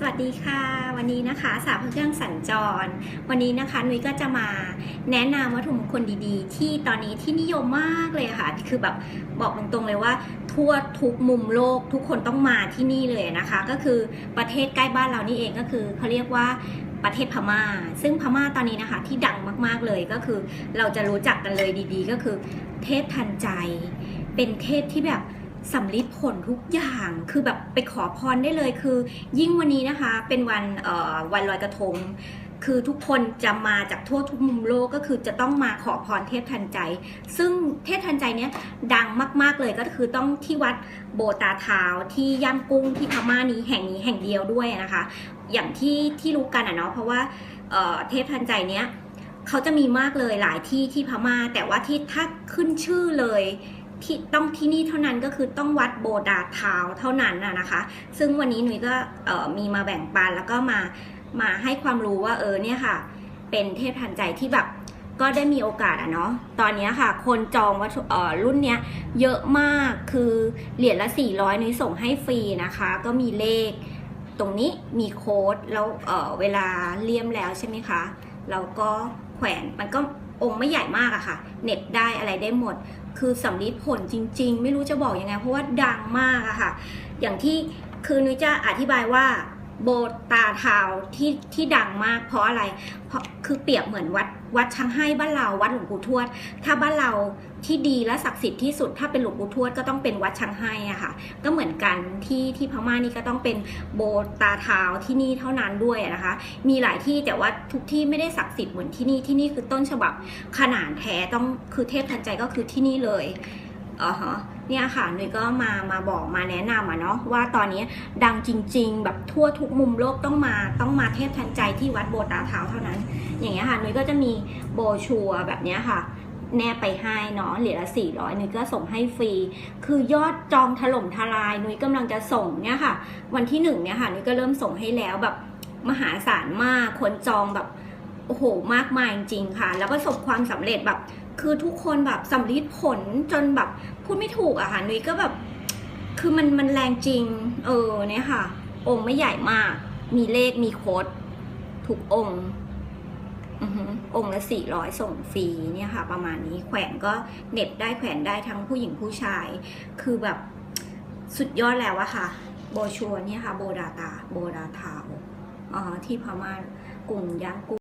สวัสดีค่ะ วันนี้นะคะสาวเครื่องสัญจร วันนี้นะคะนุ้ยก็จะมาแนะนำวัตถุมงคลดีๆ ที่ตอนนี้ที่นิยมมากเลยค่ะ คือแบบบอกตรงๆเลยว่า ทั่วทุกมุมโลกทุกคนต้องมาที่นี่เลยนะคะ ก็คือประเทศใกล้บ้านเรานี่เองก็คือเขาเรียกว่าประเทศพม่า ซึ่งพม่าตอนนี้นะคะที่ดังมากๆเลยก็คือ เราจะรู้จักกันเลยดี ๆ ก็คือ เทพทันใจ เป็นเทพที่แบบ สำลิดผลทุกอย่างคือแบบไปขอพรได้เลยคือ ยิ่งวันนี้นะคะเป็นวันเอ่อวันลอยกระทงคือทุกคนจะมาจากทั่วทุกมุมโลกก็คือจะต้องมาขอพรเทพทันใจ ซึ่งเทพทันใจเนี้ยดังมาก ๆเลยก็คือต้องที่วัดโบตาเท้าที่ย่างกุ้งที่พม่านี้แห่งนี้แห่งเดียวด้วยนะคะ อย่างที่ที่รู้กันอะเนาะเพราะว่าเออเทพทันใจเนี้ยเขาจะมีมากเลยหลายที่ที่พม่า แต่ว่าที่ถ้าขึ้นชื่อเลย ที่ต้องที่นี่เท่านั้นก็คือต้องวัดโบดาเท้าเท่านั้นน่ะนะคะ ซึ่งวันนี้หนุ่ยก็มีมาแบ่งปันแล้วก็มามาให้ความรู้ว่าเออเนี่ยค่ะ เป็นเทพทันใจที่แบบก็ได้มีโอกาสอะเนาะ ตอนนี้ค่ะคนจองวัตถุรุ่นเนี้ยเยอะมากคือเหรียญละ 400นุ้ยส่งให้ฟรีนะคะ ก็มีเลข ตรงนี้มีโค้ดแล้วเเวลาเลี่ยมแล้วใช่ไหมคะ เราก็แขวนมันก็องค์ไม่ใหญ่มากอะค่ะเน็บได้อะไรได้หมด คือสำลีผลจริง ๆ ไม่รู้จะบอกยังไง เพราะว่าดังมากอะค่ะ อย่างที่คือนุ้ยจะอธิบายว่า โบตาทาวที่ที่ดังมากเพราะอะไร เพราะคือเปรียบเหมือนวัดวัดช้างให้บ้านเราวัดหลวงปู่ทวด ถ้าบ้านเราที่ดีและศักดิ์สิทธิ์ที่สุด ถ้าเป็นหลวงปู่ทวดก็ต้องเป็นวัดช้างให้อะค่ะ ก็เหมือนกันที่ที่พม่านี่ก็ต้องเป็นโบตาทาวที่นี่เท่านั้นด้วยนะคะ มีหลายที่แต่ว่าทุกที่ไม่ได้ศักดิ์สิทธิ์เหมือนที่นี่ที่นี่คือต้นฉบับขนาดแท้ต้องคือเทพทันใจก็คือที่นี่เลย อ๋อฮะเนี่ยค่ะนุ่ยก็มามาบอกมาแนะนำอะเนาะว่าตอนนี้ดังจริง ๆ แบบทั่วทุกมุมโลกต้องมาต้องมาเทพทันใจที่วัดโบตาเท้าเท่านั้น อย่างเงี้ยค่ะนุ่ยก็จะมีโบชัวแบบเนี้ยค่ะ แนบไปให้เนาะเหรียญละสี่ร้อยนุ้ยก็ส่งให้ฟรี คือยอดจองถล่มทลายนุ้ยกำลังจะส่งเนี่ยค่ะ วันที่หนึ่งเนี่ยค่ะนุ้ยก็เริ่มส่งให้แล้วแบบมหาศาลมากคนจองแบบโอ้โหมากมายจริงๆค่ะ แล้วประสบความสำเร็จแบบ คือทุกคนแบบสำลิดผลจนแบบพูดไม่ถูกอะค่ะนุ้ยก็แบบ คือมันมันแรงจริง เออเนี่ยค่ะ องค์ไม่ใหญ่มาก มีเลขมีโค้ดทุกองค์องค์ละสี่ร้อยส่งฟรีเนี่ยค่ะ ประมาณนี้แขวนก็เหน็บได้แขวนได้ทั้งผู้หญิงผู้ชาย คือแบบสุดยอดแล้วอะค่ะ โบชัวเนี่ยค่ะ โบดาตา โบดาทาวอ๋อที่พม่ากรุงย่างกุ